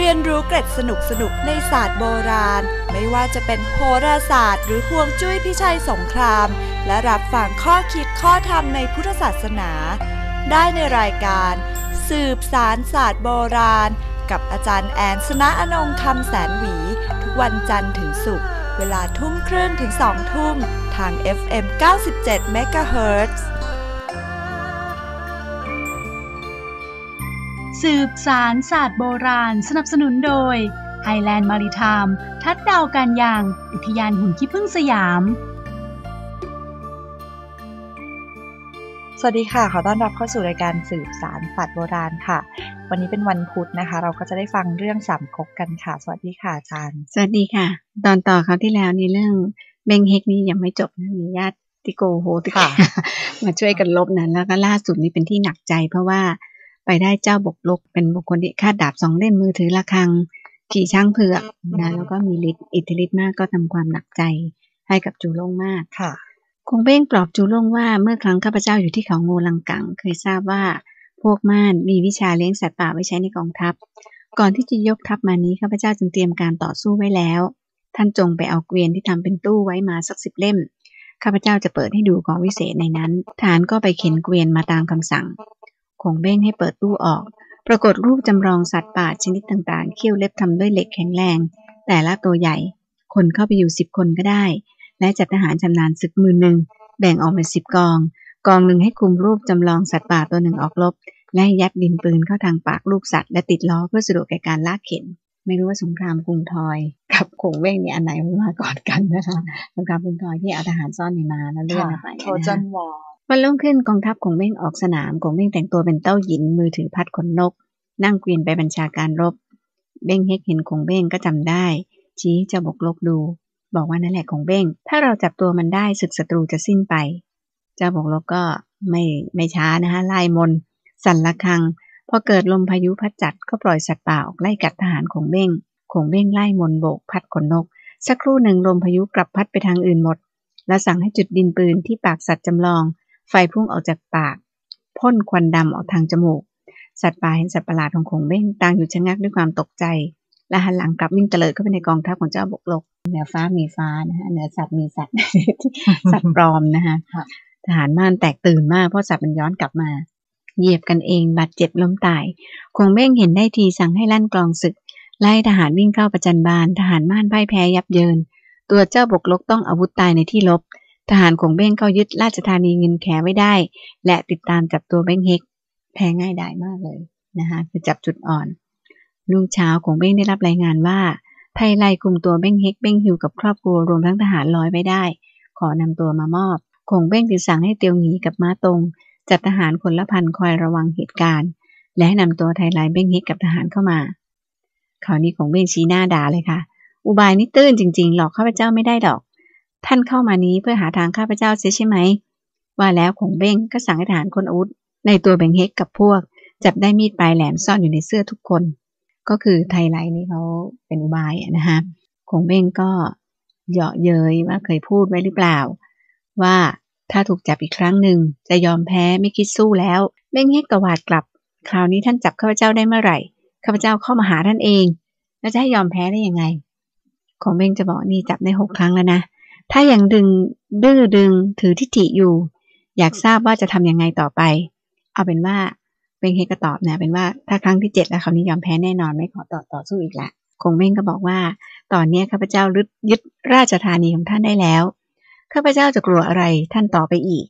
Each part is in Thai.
เรียนรู้เกร็ดสนุกสนุกในศาสตร์โบราณ ไม่ว่าจะเป็นโหราศาสตร์ หรือห่วงจุ้ยพิชัยสงคราม และรับฟังข้อคิดข้อธรรมในพุทธศาสนา ได้ในรายการ สืบสารศาสตร์โบราณ กับอาจารย์แอนสนะอนงคำแสนหวี ทุกวันจันทร์ถึงศุกร์เวลาทุ่มครึ่งถึงสองทุ่ม ทาง FM 97 MHz สืบสารศาสตร์โบราณสนับสนุนโดย Highland Maritime ทัดดาวการยาง อุทยานหุ่นขี้ผึ้งสยาม สวัสดีค่ะ ขอต้อนรับเข้าสู่รายการสืบสารศาสตร์โบราณค่ะ วันนี้เป็นวันพุธนะคะ เราก็จะได้ฟังเรื่องสามก๊กกันค่ะ สวัสดีค่ะอาจารย์ สวัสดีค่ะ ตอนต่อคราวที่แล้วนี่เรื่องเบงเฮกนี่ยังไม่จบนะมีญาติโกโฮติค่ะมาช่วยกันลบนะแล้วก็ล่าสุดนี้เป็นที่หนักใจเพราะว่า ไปได้เจ้าบกลก เป็นบุคคลที่คาดดาบสองเล่มมือถือระฆัง ขี่ช้างเผือกนะแล้วก็มีฤทธิ์อิทธิฤทธิ์มากก็ทำความหนักใจให้กับจูโล่งมากค่ะ คงเบ้งปลอบจูโล่งว่าเมื่อครั้งข้าพเจ้าอยู่ที่เขางูลังกัง เคยทราบว่าพวกม่านมีวิชาเลี้ยงสัตว์ป่าไว้ใช้ในกองทัพ ก่อนที่จะยกทัพมานี้ข้าพเจ้าจึงเตรียมการต่อสู้ไว้แล้ว ท่านจงไปเอาเกวียนที่ทำเป็นตู้ไว้มาสักสิบเล่มข้าพเจ้าจะเปิดให้ดูของวิเศษในนั้นทหารก็ไปเข็นเกวียนมาตามคำสั่ง คงเบ้งให้เปิดตู้ออก ปรากฏรูปจำลองสัตว์ป่าชนิดต่างๆ เขี้ยวเล็บทำด้วยเหล็กแข็งแรง แต่ละตัวใหญ่ คนเข้าไปอยู่สิบคนก็ได้ และจัดทหารชำนาญศึกมือหนึ่ง แบ่งออกเป็นสิบกอง กองหนึ่งให้คุมรูปจำลองสัตว์ป่าตัวหนึ่งออกรบและยัดดินปืนเข้าทางปากลูกสัตว์และติดล้อเพื่อสะดวกแก่การลากเข็นไม่รู้ว่าสงครามกรุงทอยกับคงเว้งเนี่ยอันไหนมาก่อนกันนะคะสงครามกรุงทอยที่เอาทหารซ่อนในมาแล้วเลื่อนไปโทนะคะจันวอ วันรุ่งขึ้นกองทัพคงเบ้งออกสนามคงเบ้งแต่งตัวเป็นเต้าหยินมือถือพัดขนนก นั่งเกวียนไปบัญชาการรบเบ้งเฮกเห็นคงเบ้งก็จำได้ ชี้เจ้าบกลกดู บอกว่านั่นแหละคงเบ้ง ถ้าเราจับตัวมันได้ศึกศัตรูจะสิ้นไป เจ้าบกลกก็ไม่ไม่ช้านะคะไล่มน สั่นละครังพอเกิดลมพายุพัดจัดก็ปล่อยสัตว์ป่าออกไล่กัดทหารคงเบ้งคงเบ้งไล่มนโบกพัดขนนก สักครู่หนึ่งลมพายุกลับพัดไปทางอื่นหมด แล้วสั่งให้จุดดินปืนที่ปากสัตว์จำลอง ไฟพุ่งออกจากปาก พ่นควันดำออกทางจมูก สัตว์ป่าเห็นสัตว์ประหลาดของคงเบ้งต่างอยู่ชะงักด้วยความตกใจ และหันหลังกลับวิ่งเตลิดเข้าไปในกองทัพของเจ้าบกลก เหนือฟ้ามีฟ้านะคะเหนือสัตว์มีสัตว์ สัตว์ปลอมนะคะค่ะทหารม่านแตกตื่นมากเพราะสัตว์มันย้อนกลับมา เหยียบกันเองบาดเจ็บล้มตาย คงเบ้งเห็นได้ทีสั่งให้ลั่นกลองศึก ไล่ทหารวิ่งเข้าประจันบาน ทหารม่านพ่ายแพ้ยับเยิน ตัวเจ้าบกลกต้องอาวุธตายในที่ลบ ทหารคงเบ้งเข้ายึดราชธานีเงินแขไว้ได้ และติดตามจับตัวเบ้งเฮกแพ้ง่ายไดายมากเลยนะคะคือจับจุดอ่อนรุ่งเช้าคงเบ้งได้รับรายงานว่า ไทยไล่คุมตัวเบ้งเฮกเบ้งฮิวกับครอบครัวรวมทั้งทหารลอยไว้ได้ ขอนำตัวมามอบคงเบ้งจึงสั่งให้เตียวหงีกับม้าตรง จัดทหารคนละพันคอยระวังเหตุการณ์ และให้นำตัวไทยไล่เบ้งเฮกกับทหารเข้ามาคราวนี้คงเบ้งชี้หน้าด่าเลยค่ะ อุบายนี่ตื้นจริง ๆ หลอกข้าพเจ้าไม่ได้ดอก ท่านเข้ามานี้เพื่อหาทางข้าพเจ้าเสียใช่ไหม ว่าแล้วคงเบ้งก็สั่งให้ทหารคนอาวุธในตัวเบงเฮกกับพวก จับได้มีดปลายแหลมซ่อนอยู่ในเสื้อทุกคน ก็คือไทยไลท์นี่เขาเป็นอุบายอะนะคะคงเบ้งก็เหยาะเย้ยว่าเคยพูดไว้หรือเปล่า ว่าถ้าถูกจับอีกครั้งหนึ่งจะยอมแพ้ไม่คิดสู้แล้วเบ้งเฮกกวาดกลับ คราวนี้ท่านจับข้าพเจ้าได้เมื่อไหร่ข้าพเจ้าเข้ามาหาท่านเองแล้วจะให้ยอมแพ้ได้ยังไงคงเบ้งจะบอกนี่จับได้หกครั้งแล้วนะ ถ้ายังดึงดื้อดึงถือทิฐิอยู่ อยากทราบว่าจะทำยังไงต่อไป เอาเป็นว่าเบ้งเฮก็ตอบนะเป็นว่าถ้าครั้งที่เจ็ดแล้วคราวนี้ยอมแพ้แน่นอนไม่ขอต่อต่อสู้อีกละคงเบ้งก็บอกว่า ตอนนี้ข้าพเจ้ายึดยึดราชธานีของท่านได้แล้วข้าพเจ้าจะกลัวอะไรท่านต่อไปอีก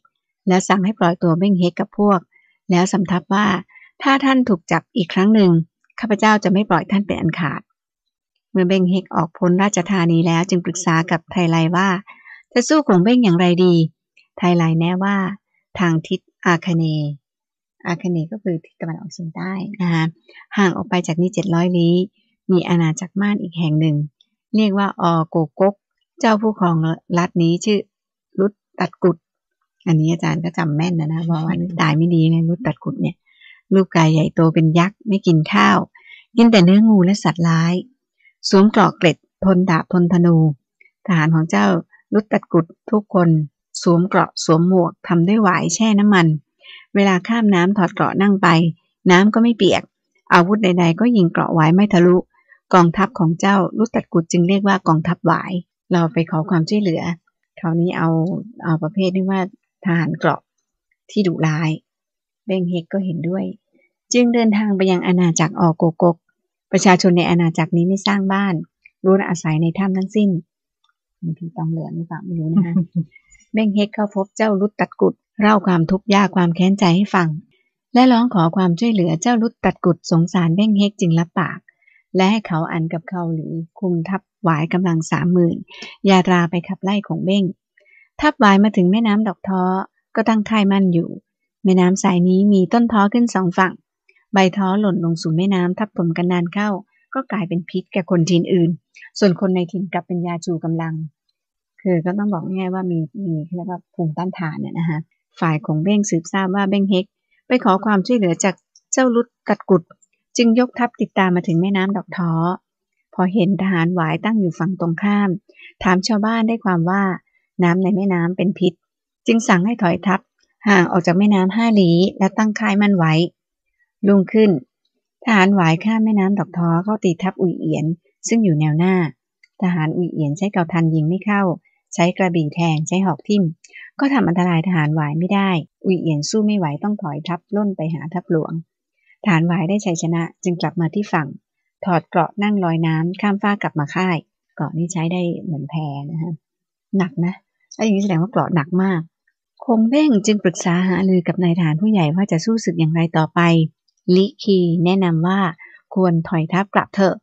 แล้วสั่งให้ปล่อยตัวเบ้งเฮกกับพวก แล้วสำทับว่าถ้าท่านถูกจับอีกครั้งหนึ่งข้าพเจ้าจะไม่ปล่อยท่านเป็นอันขาด มื่อเบ้งเฮกออกพ้นราชธานีแล้วจึงปรึกษากับไทไลว่า จะสู้คงเบ้งอย่างไรดี ไทไลแน่ว่า ทางทิศอาคเนย์อาคเนย์ก็คือทิศตะวันออกเฉียงใต้นะคะห่างออกไปจากนี้เจ็ดร้อยลี้ มีอาณาจักรม่านอีกแห่งหนึ่ง เรียกว่าออโกกก เจ้าผู้ครองรัฐนี้ชื่อรุตตัดกุด อันนี้อาจารย์ก็จำแม่นนะนะเพราะว่านึกตายไม่ดีเลยรุตตัดกุดเนี่ยรูปกายใหญ่โตเป็นยักษ์ไม่กินข้าว กินแต่เนื้องูและสัตว์ร้าย สวมเกราะเกล็ดทนดาบทนธนู ทหารของเจ้ารุตตัดกุดทุกคน สวมเกราะสวมหมวกทำด้วยหวายแช่น้ำมัน เวลาข้ามน้ำถอดเกราะนั่งไป น้ำก็ไม่เปียก อาวุธใด ๆ ก็ยิงเกราะไว้ไม่ทะลุ กองทัพของเจ้ารุตตัดกุดจึงเรียกว่ากองทัพหวาย เราไปขอความช่วยเหลือคราวนี้เอาเอาประเภทที่ว่าทหารเกราะที่ดุร้ายเบงเฮกก็เห็นด้วย จึงเดินทางไปยังอาณาจักรออโกกก ประชาชนในอาณาจักรนี้ไม่สร้างบ้านรู้อาศัยในถ้ำทั้งสิ้นมีผีตองเหลืองหรือเปล่าไม่รู้นะคะเบงเฮกเข้าพบเจ้ารุดตัดกุดเล่าความทุกข์ยากความแค้นใจให้ฟัง และร้องขอความช่วยเหลือเจ้ารุดตัดกุดสงสารเบงเฮกจึงรับปาก และให้เขาอันกับเขาหรือคุมทัพหวายกำลังสามหมื่นยาตราไปขับไล่ของเบ้ง ทัพหวายมาถึงแม่น้ำดอกท้อก็ตั้งค่ายมั่นอยู่ แม่น้ำสายนี้มีต้นท้อขึ้นสองฝั่ง ใบท้อหล่นลงสู่แม่น้ำทับถมกันนานเข้า ก็กลายเป็นพิษแก่คนถิ่นอื่น ส่วนคนในถิ่นกลับเป็นยาชูกำลัง คือก็ต้องบอกง่ายว่ามีมีเรียกว่าภูมิต้านทานเนี่ยนะคะฝ่ายของเบ้งสืบทราบว่าเบ้งเฮก ไปขอความช่วยเหลือจากเจ้าลุดกัดกุด จึงยกทัพติดตามมาถึงแม่น้ำดอกท้อ พอเห็นทหารหวายตั้งอยู่ฝั่งตรงข้าม ถามชาวบ้านได้ความว่าน้ำในแม่น้ำเป็นพิษ จึงสั่งให้ถอยทัพห่างออกจากแม่น้ำห้าลี้และตั้งค่ายมั่นไว้ ลุ่งขึ้น ทหารหวายข้ามแม่น้ำดอกท้อเข้าตีทัพอุยเอียน ซึ่งอยู่แนวหน้า ทหารอุยเอียนใช้เกาทันยิงไม่เข้า ใช้กระบี่แทงใช้หอกทิ่ม ก็ทำอันตรายทหารหวายไม่ได้ อุยเอียนสู้ไม่ไหวต้องถอยทัพล่นไปหาทัพหลวง ทหารหวายได้ชัยชนะจึงกลับมาที่ฝั่ง ถอดเกราะนั่งลอยน้ำข้ามฟ้ากลับมาค่าย เกราะนี้ใช้ได้เหมือนแพนะฮะหนักนะถ้าอย่างนี้แสดงว่าเกราะหนักมากคงเบ้งจึงปรึกษาหารือกับนายทหารผู้ใหญ่ว่าจะสู้ศึกอย่างไรต่อไป ลิคีแนะนำว่าควรถอยทัพกลับเถอะ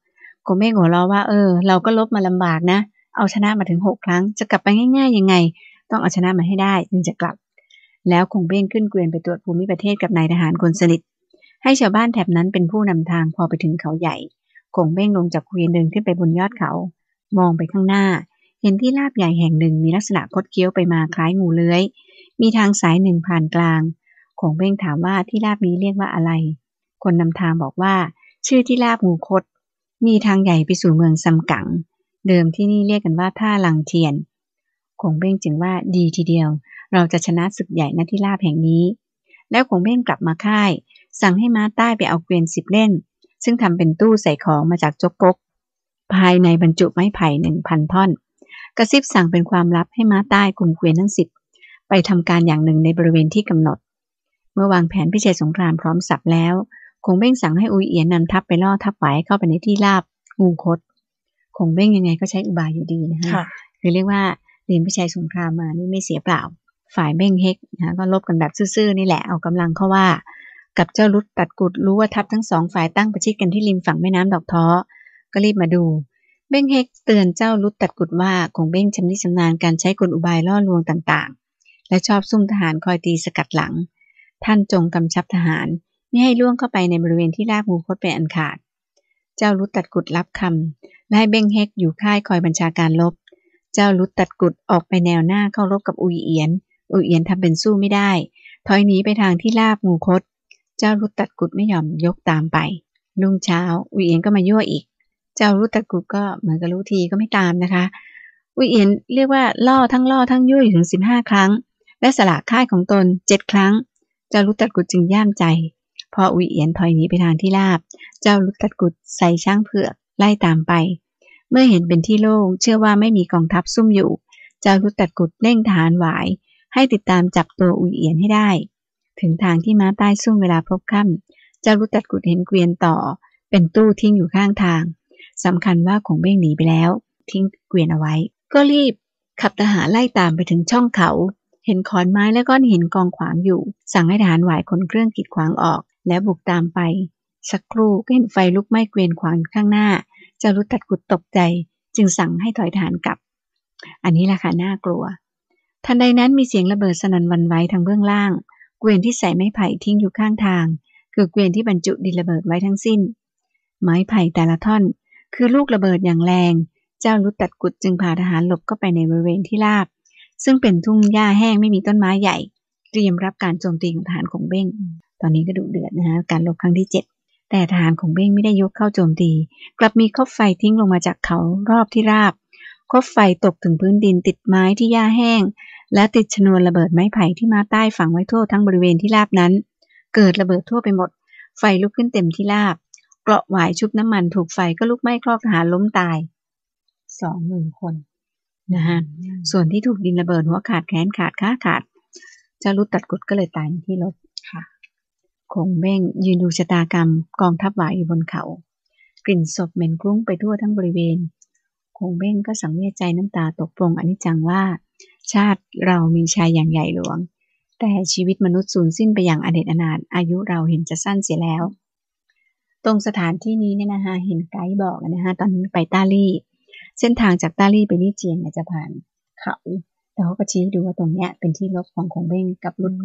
คงเบ้งหัวเราะว่าเออ เราก็ลบมาลำบากนะ เอาชนะมาถึงหกครั้ง จะกลับไปง่ายๆยังไง ต้องเอาชนะมาให้ได้จึงจะกลับ แล้วคงเบ้งขึ้นเกวียนไปตรวจภูมิประเทศกับนายทหารคนสนิท ให้ชาวบ้านแถบนั้นเป็นผู้นำทางพอไปถึงเขาใหญ่คงเบ้งลงจากเกวียนเดินขึ้นไปบนยอดเขา มองไปข้างหน้า เห็นที่ลาบใหญ่แห่งหนึ่งมีลักษณะคดเคี้ยวไปมาคล้ายงูเลื้อย มีทางสายหนึ่งผ่านกลางคงเบ้งถามว่าที่ลาบนี้เรียกว่าอะไร คนนำทางบอกว่า ชื่อที่ลาบงูคด มีทางใหญ่ไปสู่เมืองซำกัง เดิมที่นี่เรียกกันว่าท่าลังเทียน คงเบ้งจึงว่าดีทีเดียว เราจะชนะศึกใหญ่ณที่ลาบแห่งนี้ แล้วคงเบ้งกลับมาค่าย สั่งให้ม้าใต้ไปเอาเกวียนสิบเล่น ซึ่งทำเป็นตู้ใส่ของมาจากจกกกภายในบรรจุไม้ไผ่หนึ่งพันท่อน กระซิบสั่งเป็นความลับให้ม้าใต้กลุ่มเกวียนทั้งสิบไปทำการอย่างหนึ่งในบริเวณที่กำหนด เมื่อวางแผนพิเศษสงครามพร้อมสับแล้ว คงเบ้งสั่งให้อุยเอียนนำทัพไปล่อทัพไหวเข้าไปในที่ราบงูคดคงเบ้งยังไงก็ใช้อุบายอยู่ดีนะคะค่ะคือเรียกว่าเรียนพิชัยสงครามมานี่ไม่เสียเปล่า ฝ่ายเบ้งเฮกนะก็ลบกันแบบซื่อๆนี่แหละเอากำลังเข้าว่า กับเจ้ารุดตัดกุดรู้ว่าทัพทั้งสองฝ่ายตั้งประชิดกันที่ริมฝั่งแม่น้ำดอกท้อก็รีบมาดูเบ้งเฮกเตือนเจ้ารุดตัดกุดว่าคงเบ้งชำนิชำนาญการใช้กลอุบายล่อลวงต่างๆ และชอบซุ่มทหารคอยตีสกัดหลัง ท่านจงกำชับทหาร ไม่ให้ล่วงเข้าไปในบริเวณที่ลาบงูคดเป็นอันขาด เจ้ารุดตัดกุดรับคำและให้เบ้งเฮกอยู่ค่ายคอยบัญชาการลบ เจ้ารุดตัดกุดออกไปแนวหน้าเข้ารบกับอุยเอียน อุยเอียนทำเป็นสู้ไม่ได้ ถอยหนีไปทางที่ลาบงูคด เจ้ารุดตัดกุดไม่ยอมยกตามไปรุ่งเช้า อุยเอียนก็มายั่วอีก เจ้ารุดตัดกุดก็เหมือนกับรู้ทีก็ไม่ตามนะคะ อุยเอียนเรียกว่าล่อทั้งล่อทั้งยั่วอยู่ถึงสิบห้าครั้ง และสละค่ายของตนเจ็ดครั้ง เจ้ารุดตัดกุดจึงย่ามใจ พออุยเอียนถอยหนีไปทางที่ลาบ เจ้ารุดตัดกุดใส่ช้างเผือกไล่ตามไป เมื่อเห็นเป็นที่โล่งเชื่อว่าไม่มีกองทัพซุ่มอยู่ เจ้ารุดตัดกุดเร่งทหารหวาย ให้ติดตามจับตัวอุยเอียนให้ได้ ถึงทางที่ม้าใต้ซุ่มเวลาพบค่ำเจ้ารุดตัดกุดเห็นเกวียนต่อ เป็นตู้ทิ้งอยู่ข้างทางสำคัญว่าคงเบ้งหนีไปแล้ว ทิ้งเกวียนเอาไว้ ก็รีบ ขับทหารไล่ตามไปถึงช่องเขา เห็นขอนไม้และก้อนหินกองขวางอยู่ สั่งให้ทหารหวายขนเครื่องกีดขวางออก แล้วบุกตามไป สักครู่ก็เห็นไฟลุกไหม้เกวียนขวางข้างหน้าเจ้ารุดตัดกุดตกใจ จึงสั่งให้ถอยทหารกลับ อันนี้แหละค่ะน่ากลัว ทันใดนั้นมีเสียงระเบิดสนั่นวันไหวทางเบื้องล่าง เกวียนที่ใส่ไม้ไผ่ทิ้งอยู่ข้างทาง คือเกวียนที่บรรจุดินระเบิดไว้ทั้งสิ้น ไม้ไผ่แต่ละท่อน คือลูกระเบิดอย่างแรง เจ้ารุดตัดกุดจึงพาทหารหลบเข้าไปในบริเวณที่ราบ ซึ่งเป็นทุ่งหญ้าแห้งไม่มีต้นไม้ใหญ่ เตรียมรับการโจมตีของทหารของเบ้ง ตอนนี้ก็ดุเดือดนะคะการรบครั้งที่เจ็ดแต่ทหารของเบ้งไม่ได้ยกเข้าโจมตี กลับมีคบไฟทิ้งลงมาจากเขารอบที่ราบ คบไฟตกถึงพื้นดินติดไม้ที่หญ้าแห้ง และติดชนวนระเบิดไม้ไผ่ที่มาใต้ฝังไว้ทั่วทั้งบริเวณที่ราบนั้น เกิดระเบิดทั่วไปหมด ไฟลุกขึ้นเต็มที่ราบเกราะหวายชุบน้ำมันถูกไฟก็ลุกไหม้ครอกทหารล้มตายสองหมื่นคนนะฮะส่วนที่ถูกดินระเบิดหัวขาดแขนขาดขาขาดเจ้ารุดตัดกุดก็เลยตายในที่รถค่ะ คงเบ้งยืนดูชะตากรรมกองทัพหวายอยู่บนเขา กลิ่นศพเหม็นคลุ้งไปทั่วทั้งบริเวณ คงเบ้งก็สังเวชใจน้ำตาตกปรงอนิจจังว่า ชาติเรามีชายอย่างใหญ่หลวง แต่ชีวิตมนุษย์สูญสิ้นไปอย่างอเนจอนาถอายุเราเห็นจะสั้นเสียแล้ว ตรงสถานที่นี้เนี่ยนะคะเห็นไกด์บอกนะคะตอนนี้ไปต้าลี่ เส้นทางจากต้าลี่ไปลี่เจียงเนี่ยจะผ่านเขาแล้วเขาก็ชี้ดูว่าตรงเนี้ยเป็นที่ลบของคงเบ้งกับรุ่น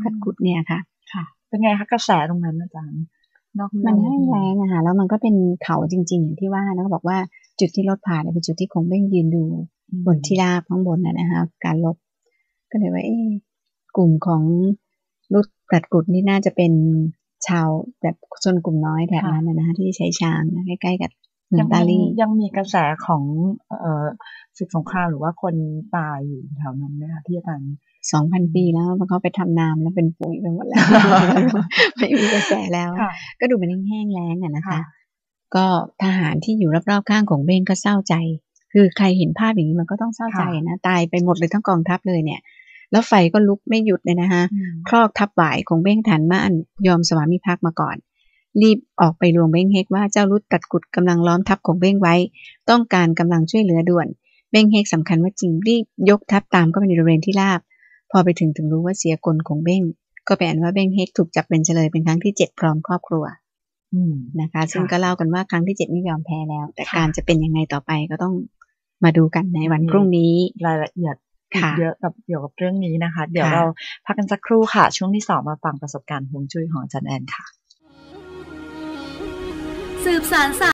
คัดกุดเนี่ยค่ะค่ะ เป็นไงคะกระแสตรงนั้นอาจารย์นอกมันแห้งแล้งอะค่ะแล้วมันก็เป็นเขาจริง ๆ อย่างที่ว่านะเขาบอกว่าจุดที่รถผ่านเนี่ยเป็นจุดที่คงเบ้งยืนดูบนที่ราบข้างบนนะนะคะการลบ ก็เลยว่าเอ๊ะกลุ่มของรุดกัดกุดนี่น่าจะเป็นชาวแบบชนกลุ่มน้อยแถบนั้นนะนะคะที่ใช้ช้างนะใกล้ๆกับเมืองยังตาลียังมีกระแสของเอ่อศึกสงครามหรือว่าคนตายอยู่แถวนั้นไหมคะที่อาจารย์ สองพันปีแล้วมันเขาไปทำนามแล้วเป็นปุ๋ยไปหมดแล้วไม่มีกระแสแล้วค่ะก็ดูมันแห้งๆแล้งอะนะคะค่ะก็ทหารที่อยู่รอบๆข้างของเบ้งก็เศร้าใจ คือใครเห็นภาพอย่างนี้มันก็ต้องเศร้าใจนะตายไปหมดเลยทั้งกองทัพเลยเนี่ย แล้วไฟก็ลุกไม่หยุดเลยนะคะอืมครอกทับหวายของเบ้งฐานม่านยอมสวามิภักดิ์มาก่อน รีบออกไปลวงเบ้งเฮกว่าเจ้ารุดตัดกุดกำลังล้อมทัพของเบ้งไว้ ต้องการกำลังช่วยเหลือด่วนเบ้งเฮกสำคัญว่าจริงรีบยกทัพตามเข้าไปในบริเวณที่ราบ พอไปถึงถึงรู้ว่าเสียกลของเบ้ง ก็แปลว่าเบ้งเฮกถูกจับเป็นเฉลยเป็นครั้งที่เจ็ดพร้อมครอบครัวอืมนะคะ ซึ่งค่ะก็เล่ากันว่าครั้งที่เจ็ดนี่ยอมแพ้แล้ว แต่ค่ะการจะเป็นยังไงต่อไปก็ต้องมาดูกันในวันพรุ่งนี้ รายละเอียดอีกค่ะเยอะกับเกี่ยวกับเรื่องนี้นะคะ เดี๋ยวค่ะเราพักกันสักครู่ค่ะ ช่วงที่สองมาฟังประสบการณ์ฮวงจุ้ยของอาจารย์แอนค่ะ สืบสาร